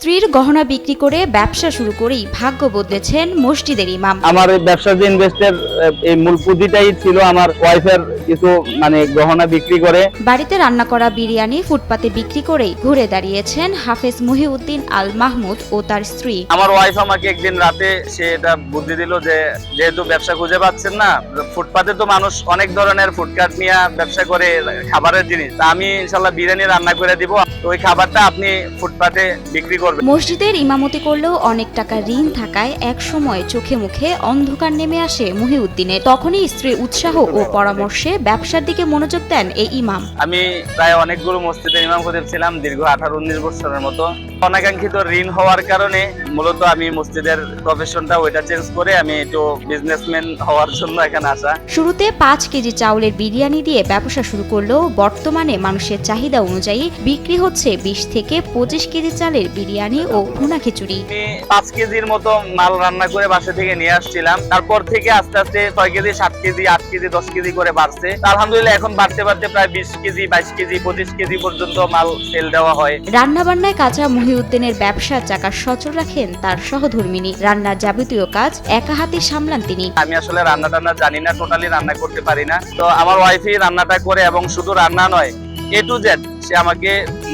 স্ত্রীর গহনা বিক্রি করে ব্যবসা শুরু করেই ভাগ্য বদলেছেন মসজিদের ইমাম। আমার এই ব্যবসার যে ইনভেস্টের এই মূল পুঁজিটাই ছিল আমার ওয়াইফের কিছু মানে গহনা বিক্রি করে। বাড়িতে রান্না করা বিরিয়ানি ফুটপাতে বিক্রি করেই ঘুরে দাঁড়িয়েছেন হাফেজ মহিউদ্দিন আল মাহমুদ ও তার স্ত্রী। আমার ওয়াইফ আমাকে একদিন রাতে সে এটা বুদ্ধি দিল যে যেহেতু ব্যবসা খুঁজে পাচ্ছেন না ফুটপাতে তো মানুষ অনেক ধরনের ফুডকার্ট নিয়ে ব্যবসা করে খাবারের জিনিস। তা আমি ইনশাল্লাহ বিরিয়ানি রান্না করে দিব। তো ওই খাবারটা আপনি ফুটপাতে বিক্রি করবেন মসজিদের ইমামতি করলেও অনেক টাকা ঋণ থাকায় এক সময় চোখে মুখে অন্ধকার নেমে আসে মহিউদ্দিনের তখনই স্ত্রীর উৎসাহ ও পরামর্শে ব্যবসার দিকে মনোযোগ দেন এই ইমাম। আমি প্রায় অনেকগুলো মসজিদের ইমাম খতিব ছিলাম দীর্ঘ আঠারো উনিশ বছরের মতো। অনাকাঙ্ক্ষিত ঋণ হওয়ার কারণে মূলত আমি মসজিদের প্রফেশনটা ওইটা চেঞ্জ করে আমি একটু বিজনেসম্যান হওয়ার জন্য এখানে আসা। শুরুতে পাঁচ কেজি চাউলের বিরিয়ানি দিয়ে ব্যবসা শুরু করলেও বর্তমানে মানুষের চাহিদা অনুযায়ী বিক্রি হচ্ছে বিশ থেকে পঁচিশ কেজি চালের বিরিয়ানি। ও ভুনা খিচুড়ি। পাঁচ কেজির মতো মাল রান্না করে বাসা থেকে নিয়ে আসছিলাম। তারপর থেকে আস্তে আস্তে ছয় কেজি সাত কেজি আট কেজি দশ কেজি করে বাড়ছে। আলহামদুলিল্লাহ এখন বাড়তে বাড়তে প্রায় বিশ কেজি বাইশ কেজি পঁচিশ কেজি পর্যন্ত মাল সেল দেওয়া হয়। রান্নাবান্নায় কাজা মহিউদ্দিনের ব্যবসার চাকা সচল রাখেন তার সহধর্মিনী। রান্নার যাবতীয় কাজ একা হাতে সামলান তিনি। আমি আসলে রান্না টান্না জানি না টোটালি রান্না করতে পারি না। তো আমার ওয়াইফই রান্নাটা করে এবং শুধু রান্না নয় এ টু জেড সে আমাকে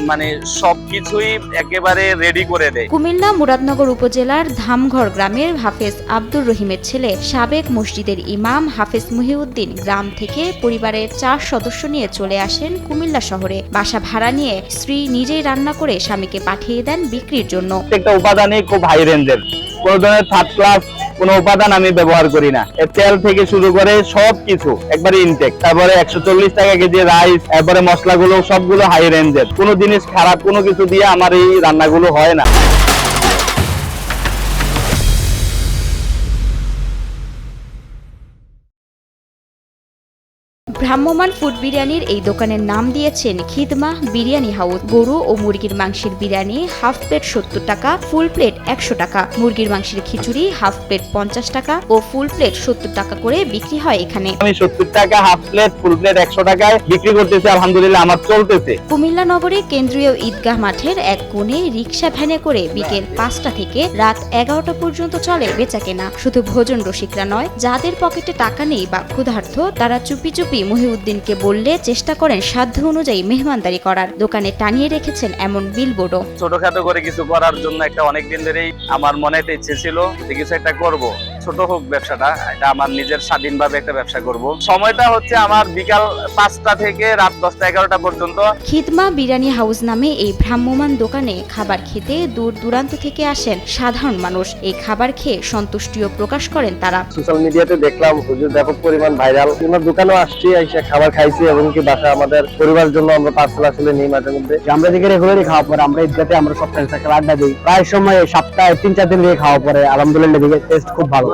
মানে সবকিছুই একেবারে রেডি করে দেয়। কুমিল্লা মুরাদনগর উপজেলার ধামঘর গ্রামের হাফেজ আব্দুর রহিমের ছেলে সাবেক মসজিদের ইমাম হাফেজ মুহিউদ্দিন গ্রাম থেকে পরিবারের চার সদস্য নিয়ে চলে আসেন কুমিল্লা শহরে। বাসা ভাড়া নিয়ে স্ত্রী নিজেই রান্না করে স্বামীকে পাঠিয়ে দেন বিক্রির জন্য। প্রত্যেকটা উপাদানই খুব হাই রেঞ্জের কোনো ধরনের থার্ড ক্লাস কোনো উপাদান আমি ব্যবহার করি না। তেল থেকে শুরু করে সব কিছু, একবারে ইনটেক তারপরে একশো চল্লিশ টাকা কেজি রাইস তারপরে মশলাগুলো সবগুলো হাই রেঞ্জের কোনো জিনিস খারাপ কোনো কিছু দিয়ে আমার এই রান্নাগুলো হয় না। ভ্রাম্যমান ফুড বিরিয়ানির এই দোকানের নাম দিয়েছেন খিদমা বিরিয়ানি হাউস। গরু ও মুরগির মাংসের বিরিয়ানি হাফ প্লেট সত্তর টাকা ফুল প্লেট একশো টাকা। মুরগির মাংসের খিচুড়ি হাফ প্লেট পঞ্চাশ টাকা ও ফুল প্লেট সত্তর টাকা করে বিক্রি হয় এখানে। আমি সত্তর টাকা হাফ প্লেট ফুল প্লেট একশো টাকায় বিক্রি করতেছি আলহামদুলিল্লাহ আমার চলতেছে। কুমিল্লা নগরে কেন্দ্রীয় ঈদগাহ মাঠের এক কোণে রিক্সা ভ্যানে করে বিকেল পাঁচটা থেকে রাত এগারোটা পর্যন্ত চলে বেচাকেনা। শুধু ভোজন রসিকরা নয় যাদের পকেটে টাকা নেই বা ক্ষুধার্থ তারা চুপি চুপি মহিউদ্দিনকে বললে, চেষ্টা করেন সাধ্য অনুযায়ী মেহমানদারি করার। দোকানে টানিয়ে রেখেছেন এমন বিলবোর্ডও। ছোটখাটো করে কিছু করার জন্য একটা অনেকদিন ধরেই আমার মনে একটা ইচ্ছে ছিল যে কিছু একটা করব। ছোট হোক ব্যবসাটা এটা আমার নিজের স্বাধীনভাবে একটা ব্যবসা করব। সময়টা হচ্ছে আমার বিকাল পাঁচটা থেকে রাত দশটা এগারোটা পর্যন্ত। খিদমা বিরিয়ানি হাউস নামে এই ভ্রাম্যমান দোকানে খাবার খেতে দূর দূরান্ত থেকে আসেন সাধারণ মানুষ। এই খাবার খেয়ে সন্তুষ্টিও প্রকাশ করেন তারা। সোশ্যাল মিডিয়াতে দেখলাম হুজুর ব্যাপক পরিমাণ ভাইরাল ওনার দোকানেও আসছি এসে খাবার খাইছি এবং কি বাসা আমাদের পরিবারের জন্য আমরা পার্সেল আসলে নেই মাঝে মধ্যে। আমরা যেখানে রেগুলারই খাওয়া পরে আমরা ঈদগাতে আমরা সাথে আড্ডা দিই। প্রায় সময় সপ্তাহে তিন চার দিন খাওয়া পরে। আলহামদুলিল্লাহ দিকে টেস্ট খুব ভালো।